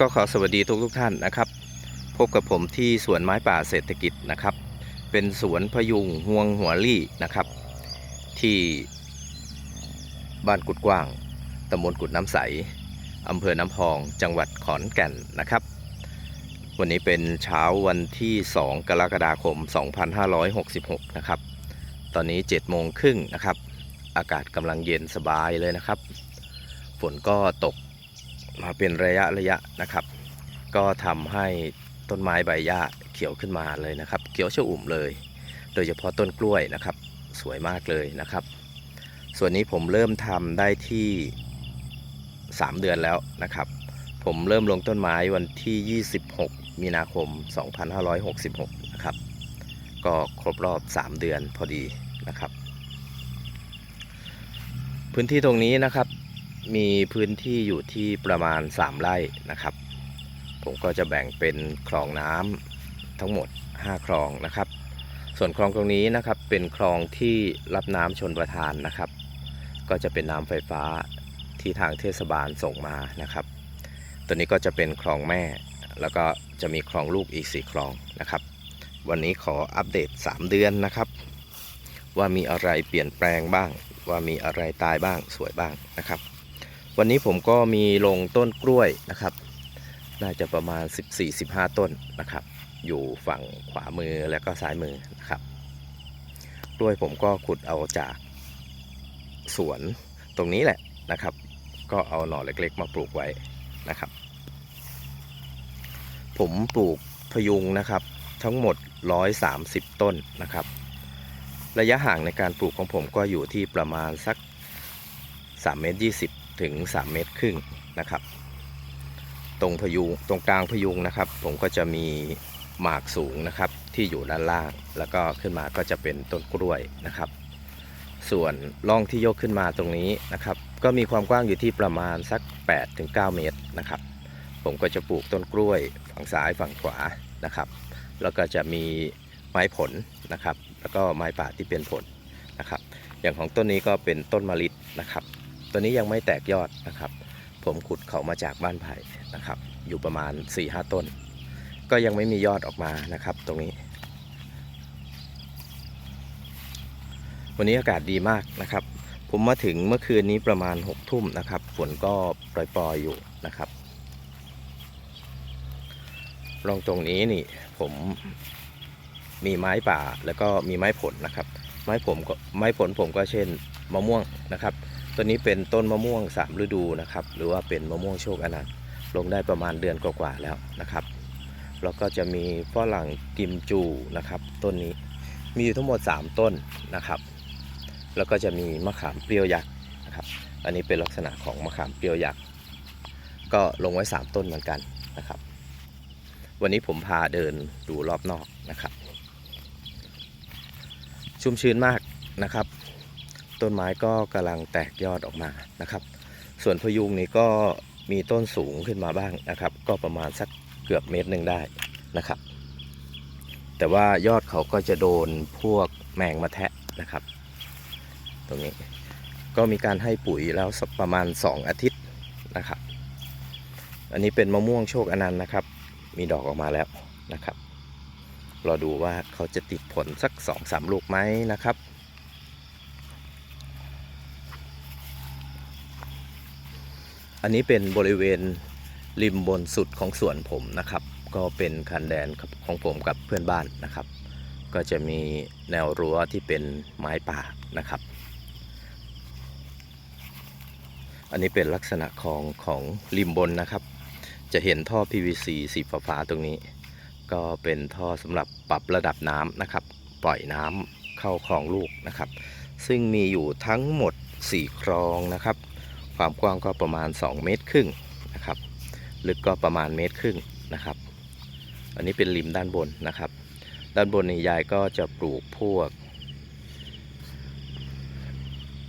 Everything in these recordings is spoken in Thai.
ก็ขอสวัสดีทุกทุกท่านนะครับ พบกับผมที่สวนไม้ป่าเศรษฐกิจนะครับ เป็นสวนพยุงห่วงหัวลี่นะครับ ที่บ้านกุดกว้างตำบลกุดน้ำใสอำเภอน้ำพองจังหวัดขอนแก่นนะครับ วันนี้เป็นเช้าวันที่ 2 กรกฎาคม 2566 นะครับ ตอนนี้7โมงครึ่งนะครับ อากาศกำลังเย็นสบายเลยนะครับ ฝนก็ตก มาเป็นระยะระยะนะครับ ก็ทำให้ต้นไม้ใบหญ้าเขียวขึ้นมาเลยนะครับ เขียวชอุ่มเลย โดยเฉพาะต้นกล้วยนะครับ สวยมากเลยนะครับ ส่วนนี้ผมเริ่มทำได้ที่ 3 เดือนแล้วนะครับ ผมเริ่มลงต้นไม้วันที่ 26 มีนาคม 2566 นะครับ ก็ครบรอบ 3 เดือนพอดีนะครับ พื้นที่ตรงนี้นะครับ มีพื้นที่อยู่ที่ประมาณ 3 ไร่นะครับ ผมก็จะแบ่งเป็นคลองน้ำทั้งหมด 5 คลองนะครับ ส่วนคลองตรงนี้นะครับเป็นคลองที่รับน้ำชนประทานนะครับ ก็จะเป็นน้ำไฟฟ้าที่ทางเทศบาลส่งมานะครับ ตัวนี้ก็จะเป็นคลองแม่ แล้วก็จะมีคลองลูกอีก 4 คลองนะครับ วันนี้ขออัปเดต 3 เดือนนะครับ ว่ามีอะไรเปลี่ยนแปลงบ้าง ว่ามีอะไรตายบ้างสวยบ้างนะครับ วันนี้ผมก็มีลงต้นกล้วยนะครับ น่าจะประมาณ 14-15 ต้นนะครับ อยู่ฝั่งขวามือแล้วก็ซ้ายมือนะครับ กล้วยผมก็ขุดเอาจากสวนตรงนี้แหละนะครับ ก็เอาหน่อเล็กๆ มาปลูกไว้นะครับ ผมปลูกพยุงนะครับ ทั้งหมด 130 ต้นนะครับ ระยะห่างในการปลูกของผมก็อยู่ที่ประมาณสัก3เมตร20 ถึง 3 เมตรครึ่งนะครับ ตรงพยุงตรงกลางพยุงนะครับ ผมก็จะมีหมากสูงนะครับที่อยู่ด้านล่าง แล้วก็ขึ้นมาก็จะเป็นต้นกล้วยนะครับ ส่วนร่องที่ยกขึ้นมาตรงนี้นะครับ ก็มีความกว้างอยู่ที่ประมาณสัก8ถึง9เมตรนะครับ ผมก็จะปลูกต้นกล้วยฝั่งซ้ายฝั่งขวานะครับ แล้วก็จะมีไม้ผลนะครับ แล้วก็ไม้ป่าที่เป็นผลนะครับ อย่างของต้นนี้ก็เป็นต้นมะลินะครับ ตัวนี้ยังไม่แตกยอดนะครับ ผมขุดเขามาจากบ้านไผ่นะครับ อยู่ประมาณ4-5ต้น ก็ยังไม่มียอดออกมานะครับ ตรงนี้ วันนี้อากาศดีมากนะครับ ผมมาถึงเมื่อคืนนี้ประมาณ6ทุ่มนะครับ ฝนก็ปล่อยๆอยู่นะครับลองตรงนี้นี่ผมมีไม้ป่าแล้วก็มีไม้ผลนะครับ ไม้ผมก็ไม้ผลผมก็เช่นมะม่วงนะครับ ตัวนี้เป็นต้นมะม่วงสามฤดูนะครับ หรือว่าเป็นมะม่วงโชคอนันต์ลงได้ประมาณเดือนกว่าๆแล้วนะครับแล้วก็จะมีฝรั่งกิมจูนะครับ ต้นนี้มีอยู่ทั้งหมด 3 ต้นนะครับ แล้วก็จะมีมะขามเปรี้ยวยักษ์นะครับ อันนี้เป็นลักษณะของมะขามเปรี้ยวยักษ์ก็ลงไว้ 3 ต้นเหมือนกันนะครับ วันนี้ผมพาเดินดูรอบนอกนะครับ ชุ่มชื้นมากนะครับ ต้นไม้ก็กำลังแตกยอดออกมานะครับ ส่วนพยุงนี้ก็มีต้นสูงขึ้นมาบ้างนะครับ ก็ประมาณสักเกือบเมตรหนึ่งได้นะครับ แต่ว่ายอดเขาก็จะโดนพวกแมงมาแทะนะครับ ตรงนี้ก็มีการให้ปุ๋ยแล้วประมาณ 2 อาทิตย์นะครับ อันนี้เป็นมะม่วงโชคอนันต์นะครับ มีดอกออกมาแล้วนะครับรอดูว่าเขาจะติดผลสัก2อสามลูกไหมนะครับ อันนี้เป็นบริเวณริมบนสุดของสวนผมนะครับ ก็เป็นคันแดนของผมกับเพื่อนบ้านนะครับ ก็จะมีแนวรั้วที่เป็นไม้ป่านะครับ อันนี้เป็นลักษณะของของริมบนนะครับ จะเห็นท่อ PVC สีฟ้าๆตรงนี้ ก็เป็นท่อสำหรับปรับระดับน้ำนะครับ ปล่อยน้ำเข้าคลองลูกนะครับ ซึ่งมีอยู่ทั้งหมด 4 คลองนะครับ ความกว้างก็ประมาณ 2 เมตรครึ่งนะครับ ลึกก็ประมาณเมตรครึ่งนะครับ อันนี้เป็นริมด้านบนนะครับ ด้านบนนี่ยายก็จะปลูกพวก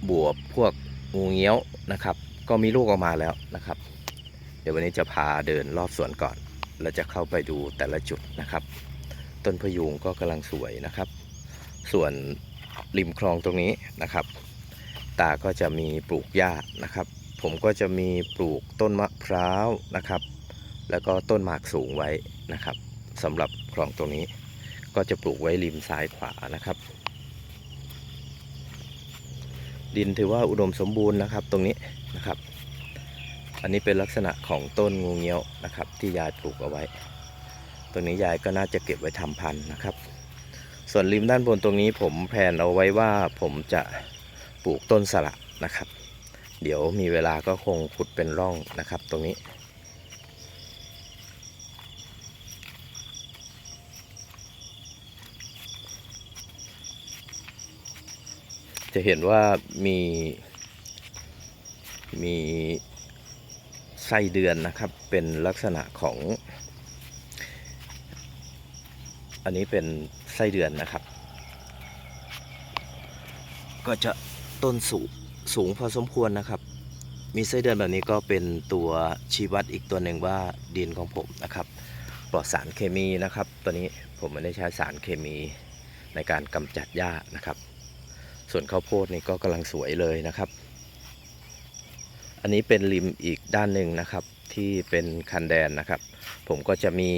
บวบพวกงูเงี้ยวนะครับ ก็มีลูกออกมาแล้วนะครับ เดี๋ยววันนี้จะพาเดินรอบสวนก่อน เราจะเข้าไปดูแต่ละจุดนะครับ ต้นพยุงก็กำลังสวยนะครับ ส่วนริมคลองตรงนี้นะครับ ตาก็จะมีปลูกหญ้านะครับ ผมก็จะมีปลูกต้นมะพร้าวนะครับ แล้วก็ต้นหมากสูงไว้นะครับสำหรับคลองตรงนี้ ก็จะปลูกไว้ริมซ้ายขวานะครับ ดินถือว่าอุดมสมบูรณ์นะครับตรงนี้นะครับ อันนี้เป็นลักษณะของต้นงูเงี้ยวนะครับ ที่ยายปลูกเอาไว้ ตรงนี้ยายก็น่าจะเก็บไว้ทำพันธุ์นะครับ ส่วนริมด้านบนตรงนี้ผมแผนเอาไว้ว่าผมจะ ปลูกต้นสละนะครับ เดี๋ยวมีเวลาก็คงขุดเป็นร่องนะครับ ตรงนี้ จะเห็นว่ามีมีไส้เดือนนะครับเป็นลักษณะของ อันนี้เป็นไส้เดือนนะครับ ก็จะ ต้นสูงสูงพอสมควรนะครับ มีไส้เดือนแบบนี้ก็เป็นตัวชี้วัดอีกตัวหนึ่งว่าดินของผมนะครับ ปลอดสารเคมีนะครับ ตัวนี้ผมไม่ได้ใช้สารเคมีในการกำจัดหญ้านะครับ ส่วนข้าวโพดนี่ก็กำลังสวยเลยนะครับ อันนี้เป็นริมอีกด้านหนึ่งนะครับที่เป็นคันแดนนะครับ ผมก็จะมี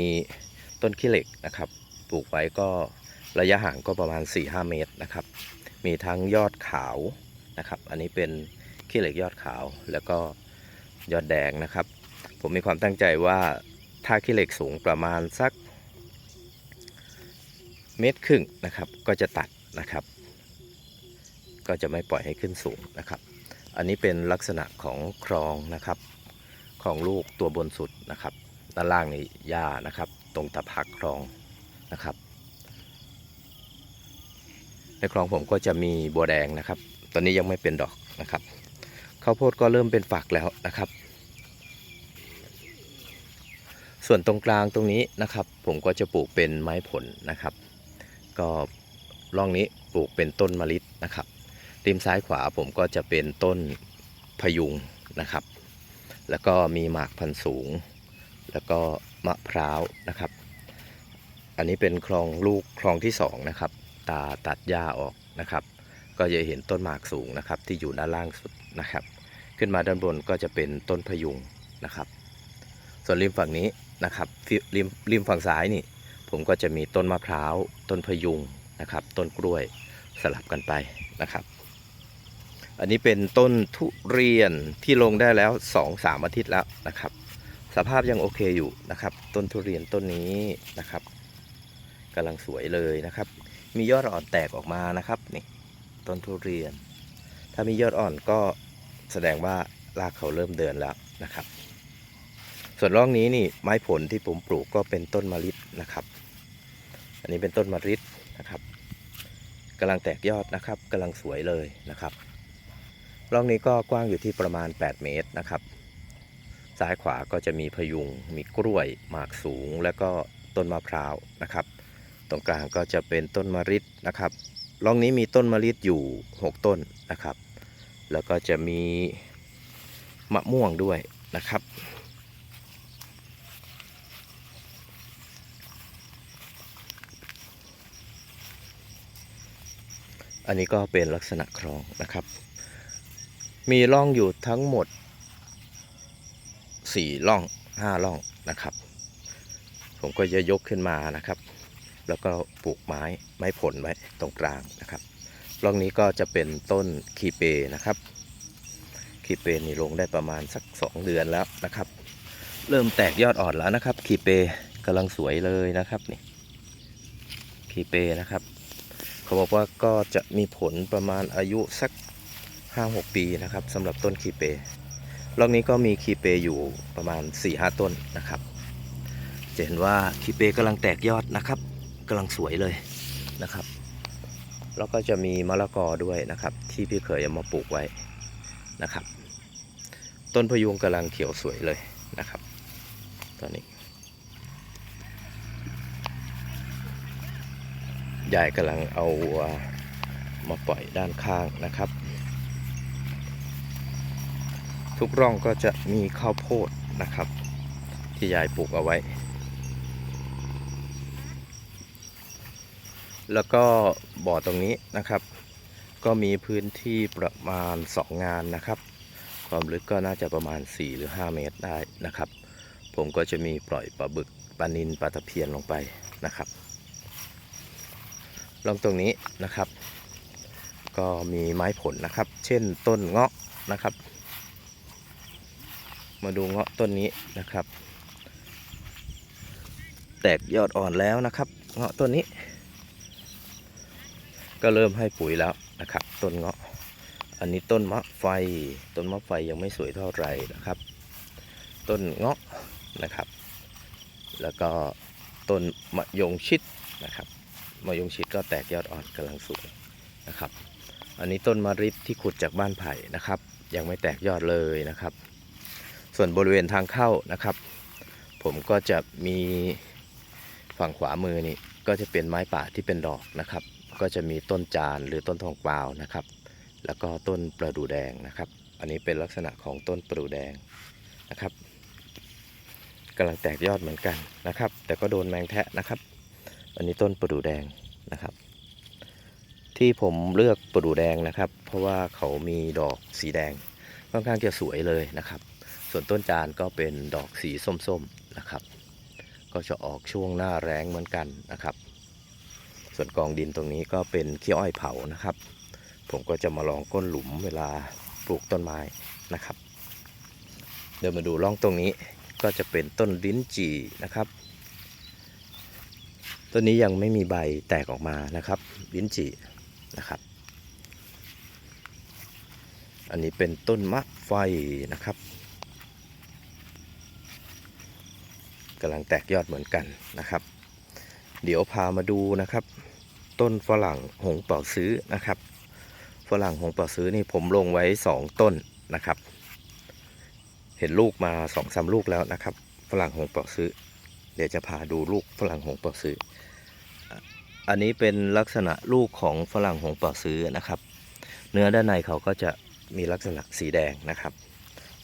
ต้นขี้เหล็กนะครับปลูกไว้ก็ระยะห่างก็ประมาณ 4-5 เมตรนะครับ มีทั้งยอดขาว นะครับ อันนี้เป็นขี้เหล็กยอดขาวแล้วก็ยอดแดงนะครับ ผมมีความตั้งใจว่าถ้าขี้เหล็กสูงประมาณสักเมตรครึ่งนะครับ ก็จะตัดนะครับ ก็จะไม่ปล่อยให้ขึ้นสูงนะครับ อันนี้เป็นลักษณะของคลองนะครับของลูกตัวบนสุดนะครับ ด้านล่างนี่หญ้านะครับ ตรงตะพักคลองนะครับ ในคลองผมก็จะมีบัวแดงนะครับ อนนี้ยังไม่เป็นดอกนะครับข้าวโพดก็เริ่มเป็นฝักแล้วนะครับ ส่วนตรงกลางตรงนี้นะครับ ผมก็จะปลูกเป็นไม้ผลนะครับ ก็ร่องนี้ปลูกเป็นต้นมะลินะครับริมซ้ายขวาผมก็จะเป็นต้นพยุงนะครับ แล้วก็มีหมากพันธุ์สูง แล้วก็มะพร้าวนะครับ อันนี้เป็นคลองลูกคลองที่สองนะครับ ตาตัดหญ้าออกนะครับ ก็จะเห็นต้นหมากสูงนะครับ ที่อยู่ด้านล่างสุดนะครับ ขึ้นมาด้านบนก็จะเป็นต้นพยุงนะครับ ส่วนริมฝั่งนี้นะครับริมริมฝั่งซ้ายนี่ ผมก็จะมีต้นมะพร้าว ต้นพยุงนะครับ ต้นกล้วยสลับกันไปนะครับ อันนี้เป็นต้นทุเรียนที่ลงได้แล้ว2อสามอาทิตย์แล้วนะครับ สภาพยังโอเคอยู่นะครับ ต้นทุเรียนต้นนี้นะครับกำลังสวยเลยนะครับ มียอดอ่อนแตกออกมานะครับนี่ ต้นทุเรียน ถ้ามียอดอ่อนก็แสดงว่ารากเขาเริ่มเดินแล้วนะครับ ส่วนร่องนี้นี่ไม้ผลที่ผมปลูกก็เป็นต้นมะลินะครับ อันนี้เป็นต้นมะลินะครับกำลังแตกยอดนะครับกำลังสวยเลยนะครับ ร่องนี้ก็กว้างอยู่ที่ประมาณ 8 เมตรนะครับ ซ้ายขวาก็จะมีพยุง มีกล้วย หมากสูง แล้วก็ต้นมะพร้าวนะครับ ตรงกลางก็จะเป็นต้นมะริดนะครับ ร่องนี้มีต้นมะริดอยู่ 6 ต้นนะครับ แล้วก็จะมีมะม่วงด้วยนะครับ อันนี้ก็เป็นลักษณะคลองนะครับ มีร่องอยู่ทั้งหมด 4 ร่อง 5 ร่องนะครับ ผมก็จะยกขึ้นมานะครับ แล้วก็ปลูกไม้ ไม้ผลไว้ตรงกลางนะครับร่องนี้ก็จะเป็นต้นคีเปนะครับคีเปนี่ลงได้ประมาณสัก 2 เดือนแล้วนะครับ เริ่มแตกยอดอ่อนแล้วนะครับคีเปกำลังสวยเลยนะครับนี่คีเปนะครับ เขาบอกว่าก็จะมีผลประมาณอายุสัก 5-6 ปีนะครับสำหรับต้นคีเปร่อบนี้ก็มีคีเปอยู่ประมาณ 4-5 ต้นนะครับจะเห็นว่าคีเปกำลังแตกยอดนะครับกำลังสวยเลย นะครับ แล้วก็จะมีมะละกอด้วยนะครับ ที่พี่เคยเอามาปลูกไว้นะครับ ต้นพยุงกำลังเขียวสวยเลยนะครับ ตอนนี้ ยายกำลังเอาวัวมาปล่อยด้านข้างนะครับ ทุกร่องก็จะมีข้าวโพดนะครับ ที่ยายปลูกเอาไว้ แล้วก็บ่อตรงนี้นะครับ ก็มีพื้นที่ประมาณ 2 งานนะครับ ความลึกก็น่าจะประมาณ 4 หรือ 5 เมตรได้นะครับผผมก็จะมีปล่อยปลาบึกปลานินปลาตะเพียนลงไปนะครับลองตรงนี้นะครับ ก็มีไม้ผลนะครับ เช่นต้นเงาะนะครับ มาดูเงาะต้นนี้นะครับ แตกยอดอ่อนแล้วนะครับ เงาะต้นนี้ ก็เริ่มให้ปุ๋ยแล้วนะครับ ต้นเงาะ อันนี้ต้นมะไฟ ต้นมะไฟยังไม่สวยเท่าไหร่นะครับ ต้นเงาะนะครับ แล้วก็ต้นมะยงชิดนะครับมะยงชิดก็แตกยอดอ่อนกำลังสวยนะครับ อันนี้ต้นมะริดที่ขุดจากบ้านไผ่นะครับ ยังไม่แตกยอดเลยนะครับ ส่วนบริเวณทางเข้านะครับ ผมก็จะมีฝั่งขวามือนี่ก็จะเป็นไม้ป่าที่เป็นดอกนะครับ ก็จะมีต้นจานหรือต้นทองกวาวนะครับ แล้วก็ต้นประดู่แดงนะครับ อันนี้เป็นลักษณะของต้นประดู่แดงนะครับกำลังแตกยอดเหมือนกันนะครับ แต่ก็โดนแมงแทะนะครับ อันนี้ต้นประดู่แดงนะครับ ที่ผมเลือกประดู่แดงนะครับ เพราะว่าเขามีดอกสีแดงค่อนข้างจะสวยเลยนะครับ ส่วนต้นจานก็เป็นดอกสีส้มๆนะครับ ก็จะออกช่วงหน้าแรงเหมือนกันนะครับ ส่วนกองดินตรงนี้ก็เป็นขี้อ้อยเผานะครับ ผมก็จะมาลองก้นหลุมเวลาปลูกต้นไม้นะครับ เดี๋ยวมาดูร่องตรงนี้ก็จะเป็นต้นลิ้นจี่นะครับ ต้นนี้ยังไม่มีใบแตกออกมานะครับลิ้นจี่นะครับ อันนี้เป็นต้นมะไฟนะครับกำลังแตกยอดเหมือนกันนะครับ เดี๋ยวพามาดูนะครับ ต้นฝรั่งหงเป่าซื้อนะครับ ฝรั่งหงเป่าซื้อนี่ผมลงไว้ 2 ต้นนะครับ เห็นลูกมา2อสลูกแล้วนะครับ ฝรั่งหงเป่าซื้อ เดี๋ยวจะพาดูลูกฝรั่งหงเป่าซื้อ อันนี้เป็นลักษณะลูกของฝรั่งหงเป่าซื้อนะครับ เนื้อด้านในเขาก็จะมีลักษณะสีแดงนะครับ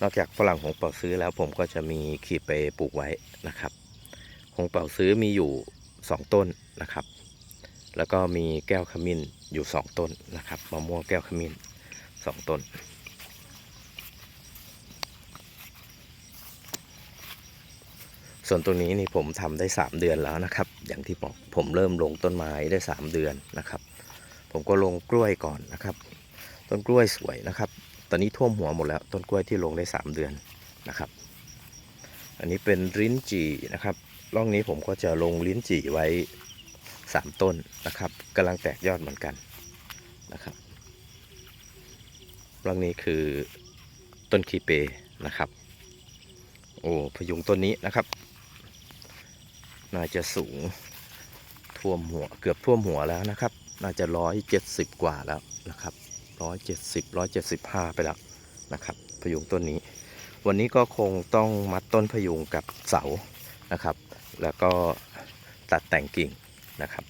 นอกจากฝรั่งหงเป่าซื้อแล้วผมก็จะมีขีเปปลูกไว้นะครับหงเป่าซื้อมีอยู่ 2 ต้นนะครับ แล้วก็มีแก้วขมิ้นอยู่2ต้นนะครับมะม่วงแก้วขมิ้น2ต้น ส่วนตรงนี้นี่ผมทำได้ 3 เดือนแล้วนะครับ อย่างที่บอกผมเริ่มลงต้นไม้ได้ 3 เดือนนะครับ ผมก็ลงกล้วยก่อนนะครับ ต้นกล้วยสวยนะครับ ตอนนี้ท่วมหัวหมดแล้ว ต้นกล้วยที่ลงได้ 3 เดือนนะครับ อันนี้เป็นลิ้นจี่นะครับ ร่องนี้ผมก็จะลงลิ้นจี่ไว้ 3ต้นนะครับกำลังแตกยอดเหมือนกันนะครับร่องนี้คือต้นคีเปนะครับ โอ้พยุงต้นนี้นะครับ น่าจะสูงท่วมหัวเกือบท่วมหัวแล้วนะครับ น่าจะร้อยเจ็ดสิบกว่าแล้วนะครับร้อยเจ็ดสิบร้อยเจ็ดสิบห้าไปแล้วนะครับ พยุงต้นนี้ วันนี้ก็คงต้องมัดต้นพยุงกับเสานะครับ แล้วก็ตัดแต่งกิ่ง นะครับ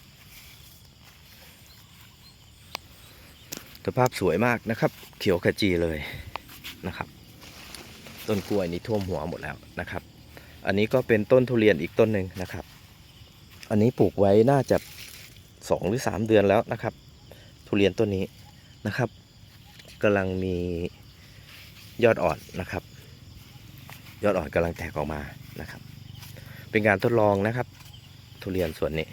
สภาพสวยมากนะครับ เขียวขจีเลยนะครับ ต้นกล้วยนี้ท่วมหัวหมดแล้วนะครับ อันนี้ก็เป็นต้นทุเรียนอีกต้นหนึ่งนะครับ อันนี้ปลูกไว้น่าจะสองหรือสามเดือนแล้วนะครับ ทุเรียนต้นนี้นะครับกำลังมียอดอ่อนนะครับ ยอดอ่อนกำลังแตกออกมานะครับ เป็นการทดลองนะครับ ทุเรียนส่วนนี้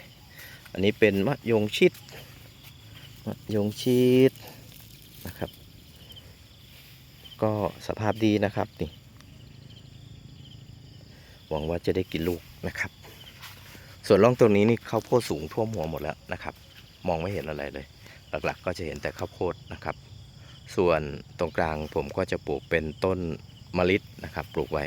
อันนี้เป็นมะยงชิดมะยงชิดนะครับ ก็สภาพดีนะครับนี่หวังว่าจะได้กินลูกนะครับ ส่วนร่องตรงนี้นี่ข้าวโพดสูงท่วมหัวหมดแล้วนะครับ มองไม่เห็นอะไรเลย หลักๆ ก็จะเห็นแต่ข้าวโพดนะครับ ส่วนตรงกลางผมก็จะปลูกเป็นต้นมะลิดนะครับ ปลูกไว้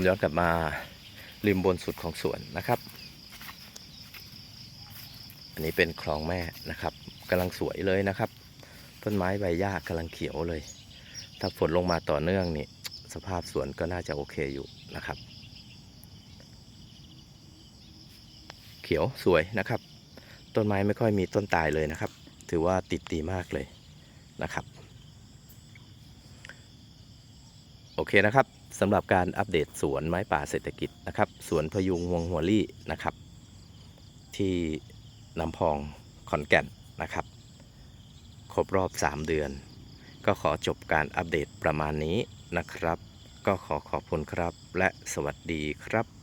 ผมย้อนกลับมาริมบนสุดของสวนนะครับ อันนี้เป็นคลองแม่นะครับกำลังสวยเลยนะครับ ต้นไม้ใบหญ้ากำลังเขียวเลย ถ้าฝนลงมาต่อเนื่องนี่สภาพสวนก็น่าจะโอเคอยู่นะครับ เขียวสวยนะครับ ต้นไม้ไม่ค่อยมีต้นตายเลยนะครับ ถือว่าติดดีมากเลยนะครับ โอเคนะครับ สำหรับการอัปเดตสวนไม้ป่าเศรษฐกิจนะครับสวนพยุงวงหัวลี่นะครับ ที่น้ำพองขอนแก่นนะครับ ครบรอบ 3 เดือน ก็ขอจบการอัปเดตประมาณนี้นะครับ ก็ขอขอบคุณครับและสวัสดีครับ